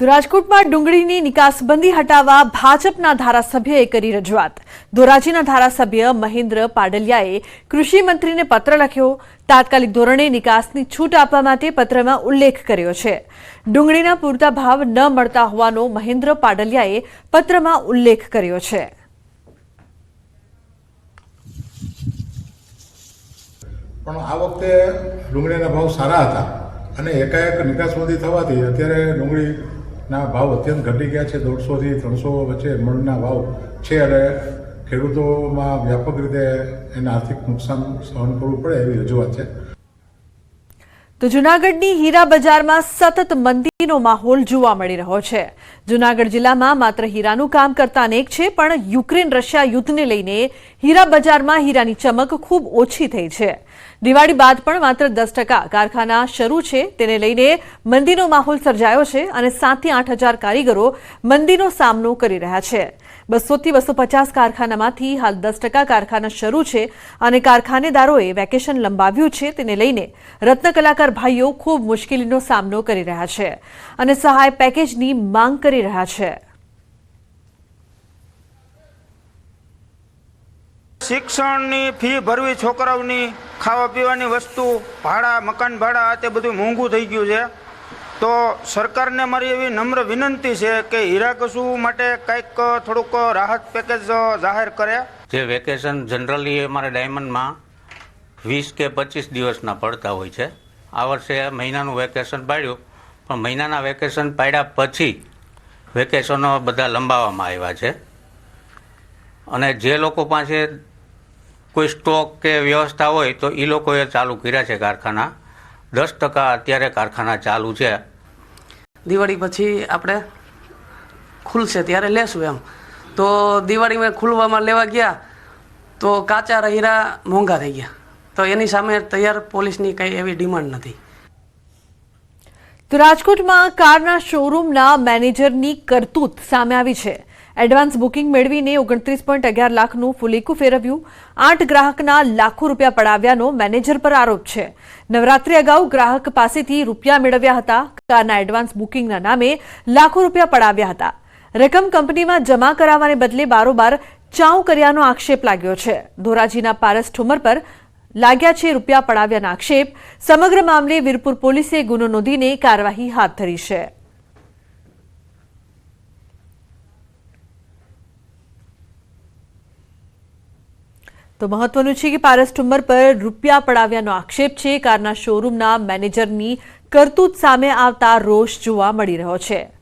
રાજકોટમાં ડુંગળીની નિકાસબંધી હટાવવા ભાજપના ધારાસભ્યએ કરી રજૂઆત. ધોરાજીના ધારાસભ્ય મહેન્દ્ર પાડલિયાએ કૃષિ મંત્રીને પત્ર લખ્યો. તાત્કાલિક ધોરણે નિકાસની છૂટ આપવા માટે પત્રમાં ઉલ્લેખ કર્યો છે. ડુંગળીના પૂરતા ભાવ ન મળતા હોવાનો મહેન્દ્ર પાડલિયાએ પત્રમાં ઉલ્લેખ કર્યો છે. પણ આ વખતે ડુંગળીના ભાવ સારા હતા અને એકાએક નિકાસબંધી થવાથી અત્યારે ડુંગળીના ભાવ અત્યંત ઘટી ગયા છે. દોઢસોથી ત્રણસો વચ્ચે મણના ભાવ છે અને ખેડૂતોમાં વ્યાપક રીતે એને આર્થિક નુકસાન સહન કરવું પડે એવી રજૂઆત છે. તો જૂનાગઢની હીરા બજારમાં સતત મંદીનો માહોલ જોવા મળી રહ્યો છે. જૂનાગઢ જિલ્લામાં માત્ર હીરાનું કામ કરતા અનેક છે, પણ યુક્રેન રશિયા યુદ્ધને લઈને હીરા બજારમાં હીરાની ચમક ખૂબ ઓછી થઈ છે. દિવાળી બાદ પણ માત્ર દસ ટકા કારખાના શરૂ છે, તેને લઈને મંદીનો માહોલ સર્જાયો છે અને સાતથી આઠ હજાર કારીગરો મંદીનો સામનો કરી રહ્યા છે. બસોથી બસો પચાસ કારખાનામાંથી હાલ દસ ટકા કારખાના શરૂ છે અને કારખાનેદારોએ વેકેશન લંબાવ્યું છે, તેને લઈને રત્ન કલાકાર ભાઈઓ ખૂબ મુશ્કેલીનો સામનો કરી રહ્યા છે. અને સહાય પેકેજની માંગ કરી રહ્યા છે. શિક્ષણની ફી ભરવી છોકરાઓની ખાવા પીવાની વસ્તુ ભાડા મકાન ભાડા આ તે બધું મોંઘું થઈ ગયું છે. તો સરકારને મારી એવી નમ્ર વિનંતી છે કે હીરાકસુ માટે કંઈક થોડુંક રાહત પેકેજ જાહેર કરે. જે વેકેશન જનરલી અમારે ડાયમંડમાં વીસ કે પચીસ દિવસના પડતા હોય છે. આ વર્ષે મહિનાનું વેકેશન પાડ્યું. પણ મહિનાના વેકેશન પાડ્યા પછી વેકેશનો બધા લંબાવવામાં આવ્યા છે. અને જે લોકો પાસે કોઈ સ્ટોક કે વ્યવસ્થા હોય તો એ લોકોએ ચાલુ કર્યા છે કારખાના. દસ ટકા અત્યારે કારખાના ચાલુ છે. દિવાળી પછી આપણે ખુલશે, ત્યારે લેશું એમ. તો દિવાળીમાં ખુલવામાં લેવા ગયા તો કાચા રહીરા મોંઘા થઈ ગયા. તો એની સામે તૈયાર પોલીસની કંઈ એવી ડિમાન્ડ નથી. તો રાજકોટમાં કારના શોરૂમના મેનેજરની કરતૂત સામે આવી છે. એડવાન્સ બુકિંગ મેળવીને ઓગણત્રીસ પોઈન્ટ અગિયાર લાખનું ફુલેકું ફેરવ્યું. આઠ ગ્રાહકના લાખો રૂપિયા પડાવ્યાનો મેનેજર પર આરોપ છે. નવરાત્રી અગાઉ ગ્રાહક પાસેથી રૂપિયા મેળવ્યા હતા. કારના એડવાન્સ બુકિંગના નામે લાખો રૂપિયા પડાવ્યા હતા. રકમ કંપનીમાં જમા કરાવવાને બદલે બારોબાર ચાઉ કર્યાનો આક્ષેપ લાગ્યો છે. ધોરાજીના પારસ ઠુમર પર લાગ્યા છે, રૂપિયા પડાવ્યાના આક્ષેપ. સમગ્ર મામલે વીરપુર પોલીસે ગુનો નોંધીને કાર્યવાહી હાથ ધરી છે. તો મહત્વનું છે કે પારસ ઠુમ્મર પર રૂપિયા પડાવ્યાનો આક્ષેપ છે. કારના શોરૂમના મેનેજરની કરતૂત સામે આવતા રોષ જોવા મળી રહ્યો છે.